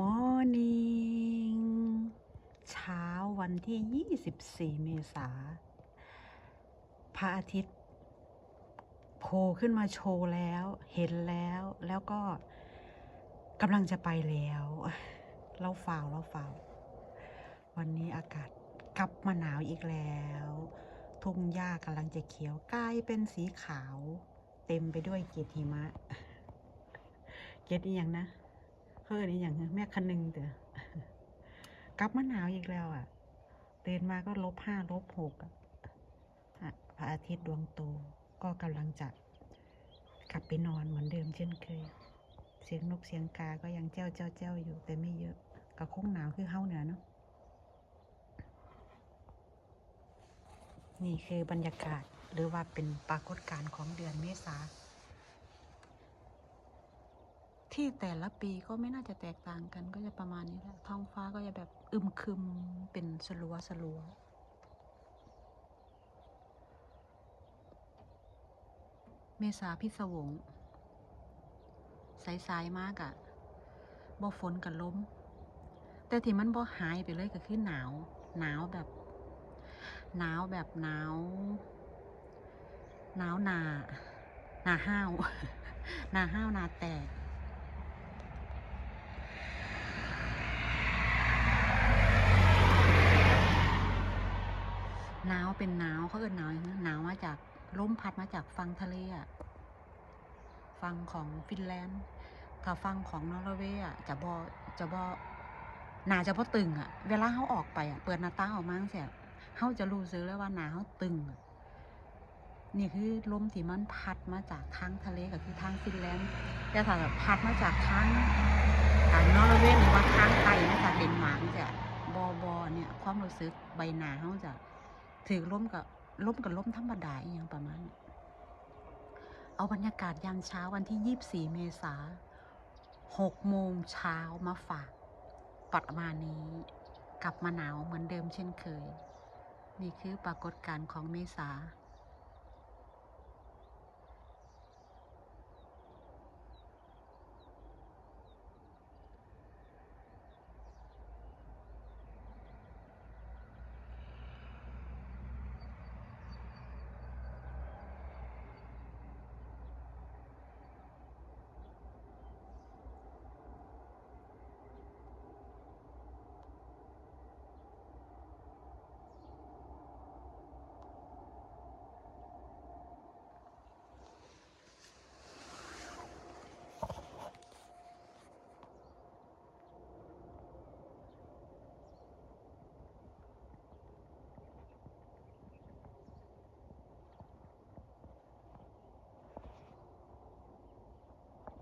morning เช้าวันที่ 24 เมษาพระอาทิตย์โผล่ขึ้นมาโชว์แล้ว เห็นแล้ว แล้วก็กำลังจะไปแล้ว เราฝ่าวเราฝ่าววันนี้อากาศกลับมาหนาวอีกแล้ว ทุ่งหญ้ากำลังจะเขียวกลายเป็นสีขาว เต็มไปด้วยเกล็ดหิมะ เกล็ดอีหยังนะ เฮ้ยนี่อย่างแม่คันหนึงเด้อกลับมาหนาวอีกแล้วอะเตื่นมาก็ลบห้าลบหกอะพระอาทิตย์ดวงโตก็กำลังจะกลับไปนอนเหมือนเดิมเช่นเคย เสียงนกเสียงกาก็ยังเจ้าเจ้าเจ้าอยู่แต่ไม่เยอะก็คงหนาวคือเฮาเหนือเนาะนี่คือบรรยากาศหรือว่าเป็นปรากฏการณ์ของเดือนเมษา ที่แต่ละปีก็ไม่น่าจะแตกต่างกันก็จะประมาณนี้แหละท้องฟ้าก็จะแบบอึมครึมเป็นสลัวสลัวเมษาพิศวงสายสายมากอะบ่ฝนกับลมแต่ที่มันบ่หายไปเลยก็คือหนาว หนาวแบบ หนาวแบบหนาว หนาวนาหนาห้าวหนาห้าวนาแตก หนาวเป็นหนาวเขาเอิ้นหนาวอย่างนั้นหนาวมาจากลมพัดมาจากฝั่งทะเลอะฝั่งของฟินแลนด์ถ้าฝั่งของนอร์เวย์อะจะบอจะบอหนาจะพอตึงอะเวลาเขาออกไปอะเปิดหน้าต่างออกมาเสียเขาจะรู้สึกเลยว่าหนาเขาตึงอะนี่คือลมที่มันพัดมาจากทางทะเลก็คือทางฟินแลนด์แต่ถ้าพัดมาจากทางทางนอร์เวย์หรือว่าทางไตมาจากเดนมาร์กจะบอบอเนี่ยความรู้สึกใบหนาเขาจะ ถือล่มกับล่มกับล่มธรรมดาอย่างประมาณนี้เอาบรรยากาศยามเช้าวันที่ 24 เมษาหกโมงเช้ามาฝากประมาณนี้ กลับมาหนาวเหมือนเดิมเช่นเคย นี่คือปรากฏการณ์ของเมษา